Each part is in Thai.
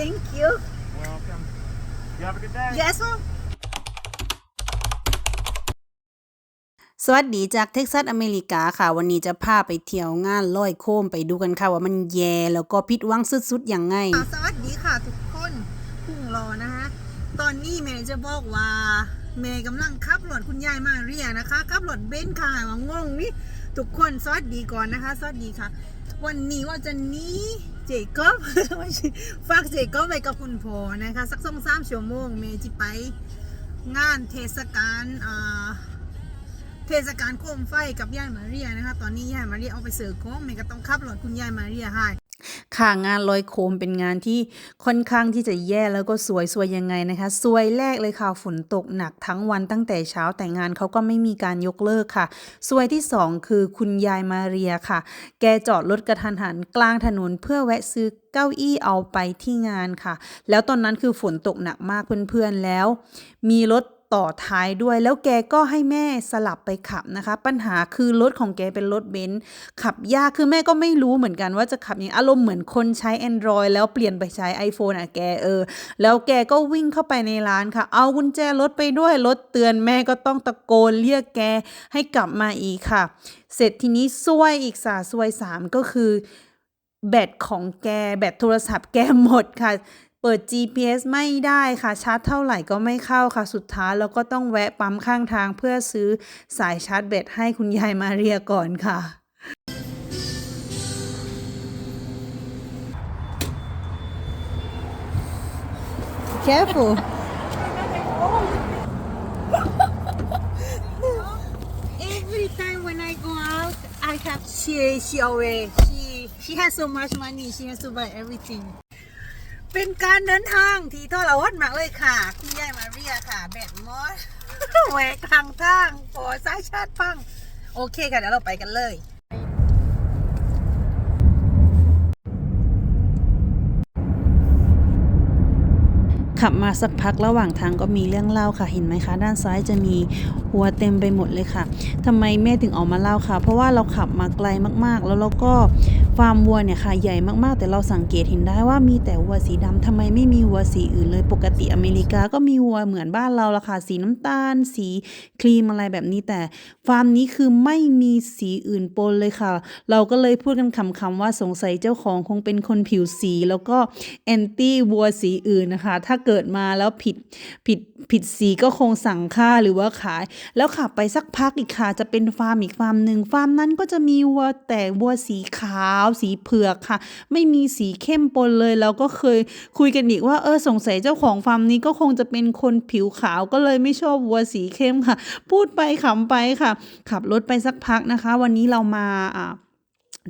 thank you Welcome. You have a good day. yes ma'am สวัสดีจากเท็กซัสอเมริกาค่ะ วันนี้จะพาไปเที่ยวงานลอยโคมไปดูกันค่ะ ว่ามันแย่แล้วก็พิดหวังสุดๆอย่างไงอ่าสวัสดีค่ะทุกคนพุ่งรอนะคะตอนนี้เมย์จะบอกว่าเมย์กำลังขับรถคุณยายมาเรียนะคะขับรถเบนซ์ค่ะว่างงนี่ทุกคนสวัสดีก่อนนะคะ สวัสดีค่ะ วันนี้ว่าจะนี้เจคอบฝากเจคอบไปกับคุณพ่อนะคะ สักสองสามชั่วโมงเมจะไปงานเทศกาลเทศกาลโคมไฟกับยายมาเรียนะคะ ตอนนี้ยายมาเรียเอาไปเสิร์ฟของเมก็ต้องขับรถคุณยายมาเรียให้ ค่ะงานลอยโคมเป็นงานที่ค่อนข้างที่จะแย่แล้วก็สวยสวยยังไงนะคะ สวยแรกเลยค่ะฝนตกหนักทั้งวันตั้งแต่เช้าแต่งานเขาก็ไม่มีการยกเลิกค่ะ สวยที่สองคือคุณยายมาเรียค่ะ แกจอดรถกระทันหันกลางถนนเพื่อแวะซื้อเก้าอี้เอาไปที่งานค่ะ แล้วตอนนั้นคือฝนตกหนักมากเพื่อนๆแล้ว มีรถ ต่อท้ายด้วย แล้วแกก็ให้แม่สลับไปขับนะคะ ปัญหาคือรถของแกเป็นรถเบนซ์ขับยากคือแม่ก็ไม่รู้เหมือนกันว่าจะขับยังอารมณ์เหมือนคนใช้ Android แล้วเปลี่ยนไปใช้ iPhone อะแกเออ แล้วแกก็วิ่งเข้าไปในร้านค่ะ เอากุญแจรถไปด้วยรถเตือนแม่ก็ต้องตะโกนเรียกแกให้กลับมาอีกค่ะ เสร็จทีนี้ซวยอีกสาซวยสามก็คือแบตของแกแบตโทรศัพท์แกหมดค่ะ เปิด GPS ไม่ได้ค่ะชาร์จเท่าไหร่ก็ไม่เข้าค่ะสุดท้ายเราก็ต้องแวะปั๊มข้างทางเพื่อซื้อสายชาร์จแบตให้คุณยายมาเรียก่อนค่ะ Careful. Every time when I go out, I have she she always she she has so much money. She has to buy everything. เป็นการเดินทางที่ทรหดมากเลยค่ะ คุณยายมาเรียค่ะ แบดมอสแหวกทางทางปอสายชาติพัง โอเคค่ะเดี๋ยวเราไปกันเลยขับมาสักพักระหว่างทางก็มีเรื่องเล่าค่ะเห็นไหมคะ ด้านซ้ายจะมีหัวเต็มไปหมดเลยค่ะทำไมแม่ถึงออกมาเล่าค่ะ เพราะว่าเราขับมาไกลมากๆ แล้วเราก็าร์มวัวเนี่ยค่ะใหญ่มากๆ แต่เราสังเกตเห็นได้ว่ามีแต่วัวสีดำทำไมไม่มีวัวสีอื่นเลย ปกติอเมริกาก็มีวัวเหมือนบ้านเราละค่ะสีน้ำตาล สีครีมอะไรแบบนี้ แต่ฟาร์มนี้คือไม่มีสีอื่นปนเลยค่ะ เราก็เลยพูดกันคำๆว่าสงสัยเจ้าของคงเป็นคนผิวสี แล้วก็แอนตี้วัวสีอื่นนะคะ ถ้าเกิดมาแล้วผิดผิดผิดสีก็คงสั่งฆ่าหรือว่าขาย แล้วขับไปสักพักอีกค่ะจะเป็นฟาร์มอีกฟาร์มหนึ่งฟาร์มนั้นก็จะมีวัวแต่วัวสีขาวสีเผือกค่ะ ไม่มีสีเข้มปนเลยแล้วก็เคยคุยกันอีกว่าเออสงสัยเจ้าของฟาร์มนี้ก็คงจะเป็นคนผิวขาวก็เลยไม่ชอบวัวสีเข้มค่ะ พูดไปขำไปค่ะ ขับรถไปสักพักนะคะ วันนี้เรามาอ่า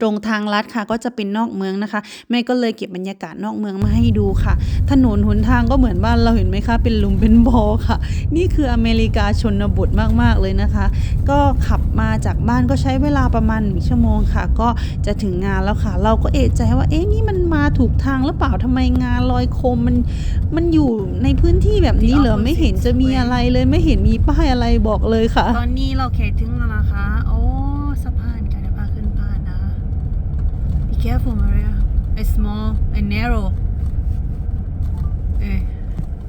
ตรงทางลัดค่ะก็จะเป็นนอกเมืองนะคะ แม่ก็เลยเก็บบรรยากาศนอกเมืองมาให้ดูค่ะ ถนนหนทางก็เหมือนบ้านเราเห็นไหมคะเป็นลุมเป็นบอค่ะ นี่คืออเมริกาชนบทมากๆเลยนะคะ ก็ขับมาจากบ้านก็ใช้เวลาประมาณหนึ่งชั่วโมงค่ะ ก็จะถึงงานแล้วค่ะ เราก็เอะใจว่าเอ๊ะนี่มันมาถูกทางหรือเปล่าทำไมงานลอยโคมมันมันอยู่ในพื้นที่แบบนี้เหรอไม่เห็นจะมีอะไรเลยไม่เห็นมีป้ายอะไรบอกเลยค่ะ ตอนนี้เราเขตถึงแล้วนะคะ careful, Maria. It's small and narrow. Eh.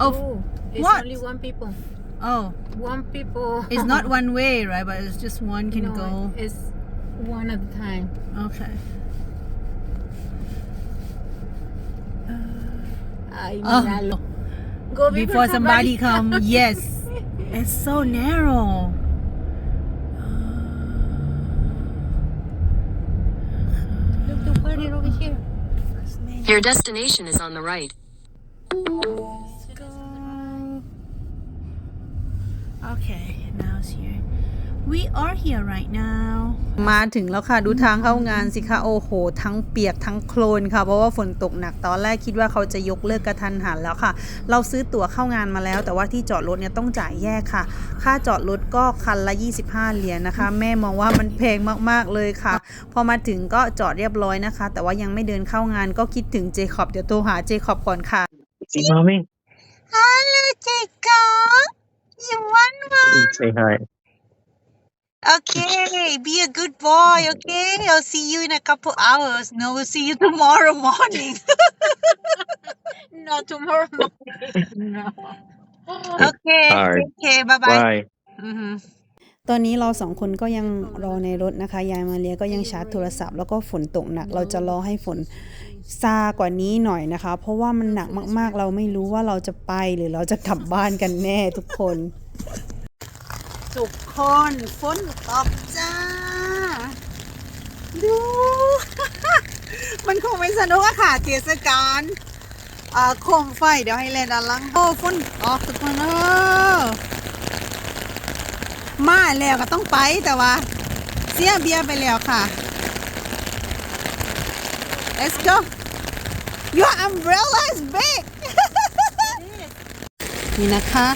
Oh, oh, it's what? only one people. Oh, One people. it's not one way, right? But it's just one can No, go. It's one at a time. Okay. Uh, ay, Oh. Go Before somebody come, yes. It's so narrow. Party over here. Your destination is on the right. Okay, now it's here. We are here right now. มาถึงแล้วค่ะ ดูทางเข้างานสิคะ โอ้โห ทั้งเปียกทั้งโคลนค่ะ เพราะว่าฝนตกหนักตอนแรกคิดว่าเขาจะยกเลิกกระทันหันแล้วค่ะ เราซื้อตั๋วเข้างานมาแล้ว แต่ว่าที่จอดรถเนี่ยต้องจ่ายแยกค่ะ ค่าจอดรถก็คันละ 25 เหรียญนะคะ แม่มองว่ามันแพงมากๆเลยค่ะ พอมาถึงก็จอดเรียบร้อยนะคะ แต่ว่ายังไม่เดินเข้างานก็คิดถึงเจคอบเดี๋ยวโทรหาเจคอบก่อนค่ะ See mommy? Hello, Jacob. You want one? Say hi. Okay, be a good boy, okay? I'll see you in a couple hours. No, we'll see you tomorrow morning. No, out tomorrow morning. no. Okay. Alright. Okay. Bye bye. Bye. Mm-hmm. ตอนนี้เราสองคนก็ยังรอในรถนะคะ ยายมาเรียก็ยังชาร์จโทรศัพท์ แล้วก็ฝนตกหนัก เราจะรอให้ฝนซากว่านี้หน่อยนะคะ เพราะว่ามันหนักมากๆ เราไม่รู้ว่าเราจะไปหรือเราจะกลับบ้านกันแน่ทุกคน ทุกคนฝนตกจ้า ดู มันคงไม่สนุกอะค่ะเทศกาลอ่าโคมไฟเดี๋ยวให้เล่นด้านหลังโอ้ฝนตกทุกคนเออมาแล้วก็ต้องไปแต่ว่า เสียเบียไปแล้วค่ะ let's go your umbrella is big นี่นะคะ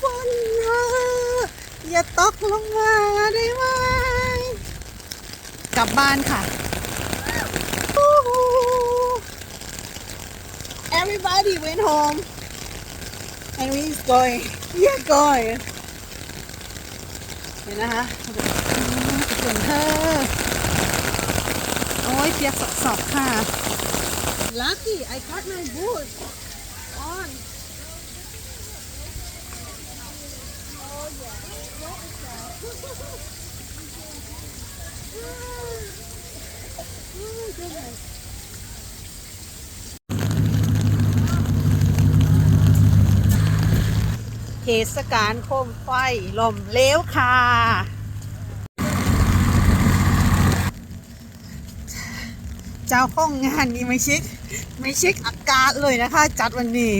ฝนนะอย่า ตกลงมาได้ไหมกลับบ้านค่ะ Everybody went home and we is going we are going เห็นนะคะส่วนเธอ โอ้ยเปียกสอบๆค่ะ Lucky I got my boots เทศกาลโคมไฟลมเลี้ยวค่ะเจ้าของงานนี่ไม่เช็คไม่เช็คอากาศเลยนะคะ จัดวันนี้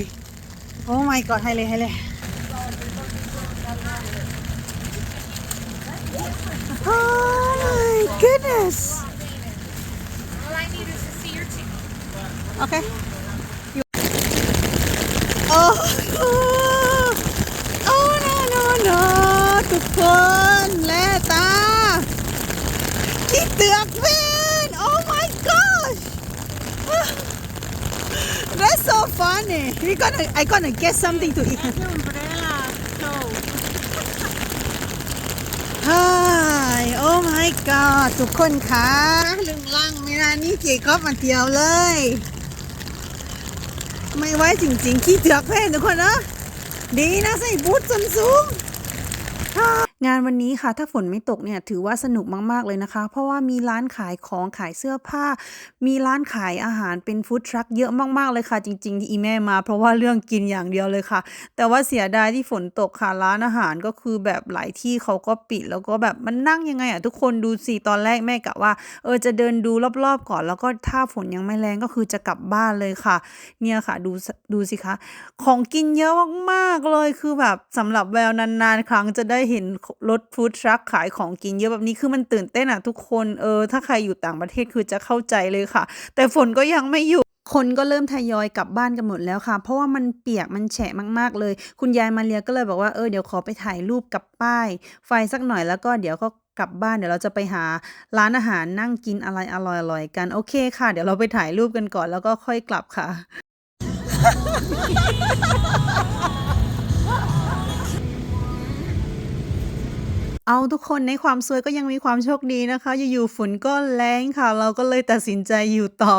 โอ้ my god ให้เลยให้เลย Oh my goodness All I need is to see your ticket. Okay. You... Oh, oh no no no ทุกคนและตาคิดเตือกเป็น Oh my gosh That's so funny we gonna I gonna get something to eat umbrella. No. Hi Oh my god ทุกคนคะลึงลังไม่นานี่เจคอบมาเที่ยวเลย ไม่ไหวจริงๆ ขี้เถือกแพ่ทุกคนนะดีนะใส่บูทส้นสูง งานวันนี้ค่ะถ้าฝนไม่ตกเนี่ยถือว่าสนุกมาก ๆ เลยนะคะ เพราะว่ามีร้านขายของขายเสื้อผ้า มีร้านขายอาหารเป็นฟู้ดทรัคเยอะมาก ๆ เลยค่ะ จริง ๆ ที่อีแม่มา เพราะว่าเรื่องกินอย่างเดียวเลยค่ะ แต่ว่าเสียดายที่ฝนตกค่ะร้านอาหารก็คือแบบหลายที่เขาก็ปิด แล้วก็แบบมันนั่งยังไงอะทุกคนดูสิตอนแรกแม่กะว่าเออจะเดินดูรอบ ๆ ก่อน แล้วก็ถ้าฝนยังไม่แรงก็คือจะกลับบ้านเลยค่ะ เนี่ยค่ะดูดูสิคะของกินเยอะมากๆเลยคือแบบสำหรับแววนานๆ ครั้งจะได้เห็นรถฟู้ดทรัคขายของกินเยอะแบบนี้คือมันตื่นเต้นอะทุกคนเออถ้าใครอยู่ต่างประเทศคือจะเข้าใจเลยค่ะ แต่ฝนก็ยังไม่หยุดคนก็เริ่มทยอยกลับบ้านกันหมดแล้วค่ะ เพราะว่ามันเปียกมันแฉะมากๆเลย คุณยายมาเรียก็เลยบอกว่าเออเดี๋ยวขอไปถ่ายรูปกับป้าย ไฟสักหน่อยแล้วก็เดี๋ยวก็กลับบ้านเดี๋ยวเราจะไปหาร้านอาหารนั่งกินอะไรอร่อยๆกันโอเคค่ะ เดี๋ยวเราไปถ่ายรูปกันก่อนแล้วก็ค่อยกลับค่ะ เอาทุกคนในความสวยก็ยังมีความโชคดีนะคะ อยู่ๆฝนก็แรงค่ะ เราก็เลยตัดสินใจอยู่ต่อ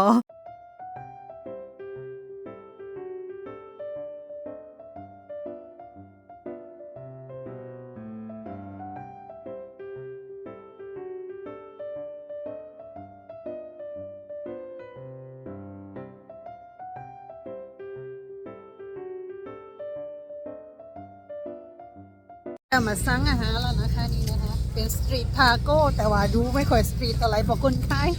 จะมาสั่งอาหารแล้วนะ เป็นสตรีททาโก้แต่ว่าดูไม่ค่อยสตรีทอะไรเพราะคนขาย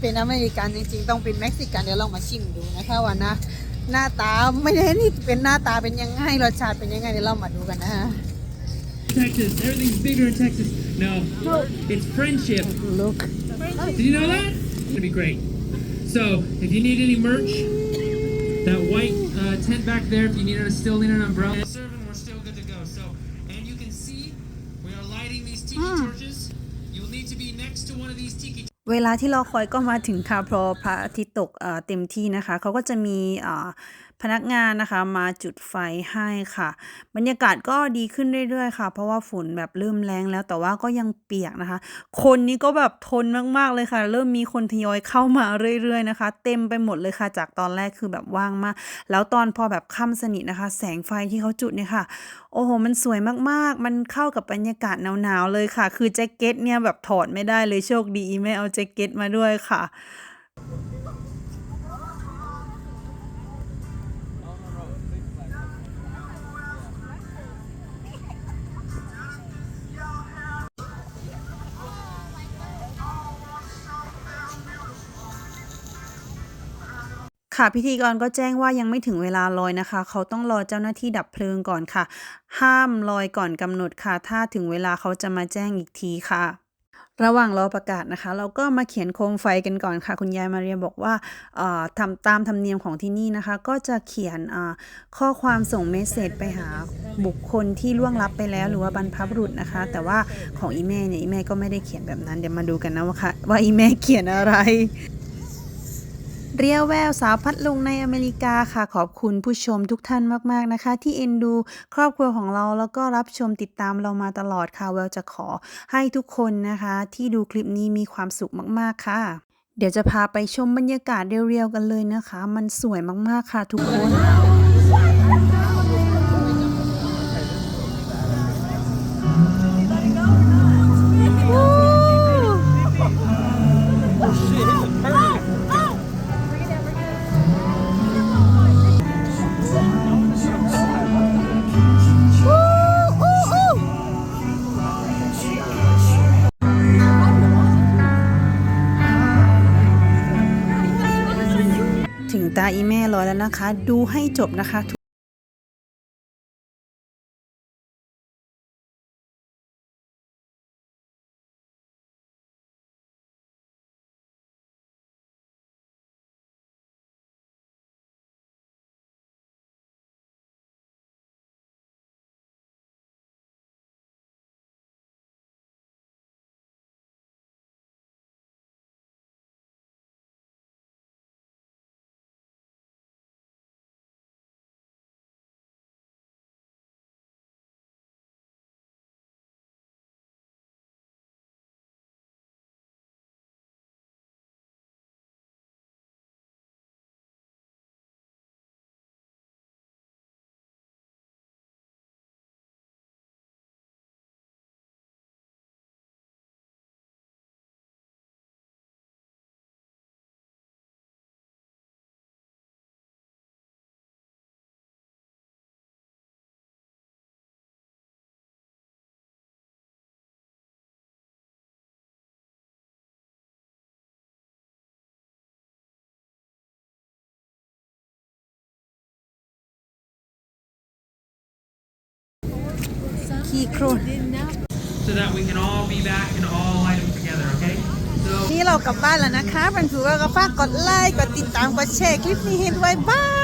เป็นอเมริกันจริงๆ ต้องเป็นเม็กซิกันเดี๋ยวลองมาชิมดูนะคะว่านะ หน้าตาไม่ได้นี่เป็นหน้าตาเป็นยังไงรสชาติเป็นยังไงเดี๋ยวเรามาดูกันนะคะ Texas. Everything's bigger in Texas. No, it's friendship. look Did you know that? It's gonna be great. So, if you need any merch, that white uh, tent back there. If you need a still need an umbrella, serving, we're still good to go. So, and you can see we are lighting these tiki torches. You'll need to be next to one of these tiki เวลาที่เราคอยก็มาถึงค่ะเพราะพระอาทิตย์ตกเอ่อเต็มที่นะคะเขาก็จะมีเอ่อ พนักงานนะคะมาจุดไฟให้ค่ะ บรรยากาศก็ดีขึ้นเรื่อยๆค่ะ เพราะว่าฝนแบบเริ่มแรงแล้วแต่ว่าก็ยังเปียกนะคะ คนนี้ก็แบบทนมากๆเลยค่ะ เริ่มมีคนทยอยเข้ามาเรื่อยๆนะคะ เต็มไปหมดเลยค่ะ จากตอนแรกคือแบบว่างมาก แล้วตอนพอแบบค่ำสนิทนะคะ แสงไฟที่เขาจุดเนี่ยค่ะโอ้โห มันสวยมากๆ มันเข้ากับบรรยากาศหนาวๆ เลยค่ะ คือแจ็คเก็ตเนี่ยแบบถอดไม่ได้เลยโชคดี ไม่เอาแจ็คเก็ตมาด้วยค่ะ ค่ะพิธีกรก็แจ้งว่ายังไม่ถึงเวลาลอยนะคะ เขาต้องรอเจ้าหน้าที่ดับเพลิงก่อนค่ะ ห้ามลอยก่อนกำหนดค่ะ ถ้าถึงเวลาเขาจะมาแจ้งอีกทีค่ะ ระหว่างรอประกาศนะคะ เราก็มาเขียนโคมไฟกันก่อนค่ะ คุณยายมาเรียบอกว่าทำตามธรรมเนียมของที่นี่นะคะ ก็จะเขียนข้อความส่งเมสเซจไปหาบุคคลที่ล่วงลับไปแล้ว หรือว่าบรรพบุรุษนะคะ แต่ว่าของอีแม่เนี่ยอีแม่ก็ไม่ได้เขียนแบบนั้นเดี๋ยวมาดูกันนะว่าค่ะว่าอีแม่เขียนอะไร เรียวแววสาวพัดลุงในอเมริกาค่ะ ขอบคุณผู้ชมทุกท่านมากๆนะคะ ที่เอ็นดูครอบครัวของเราแล้วก็รับชมติดตามเรามาตลอดค่ะแววจะขอให้ทุกคนนะคะ ที่ดูคลิปนี้มีความสุขมากๆค่ะ เดี๋ยวจะพาไปชมบรรยากาศเรียวๆกันเลยนะคะ มันสวยมากๆค่ะทุกคน อีแม่ลอยแล้วนะคะ ดูให้จบนะคะ ขี้โครน So that we can all be back and all light them together, okay? So นี่เรากลับบ้านแล้วนะคะเป็นถือว่าก็ฝากกดไลค์ กดติดตาม กดแชร์คลิปนี้ให้ด้วยบาย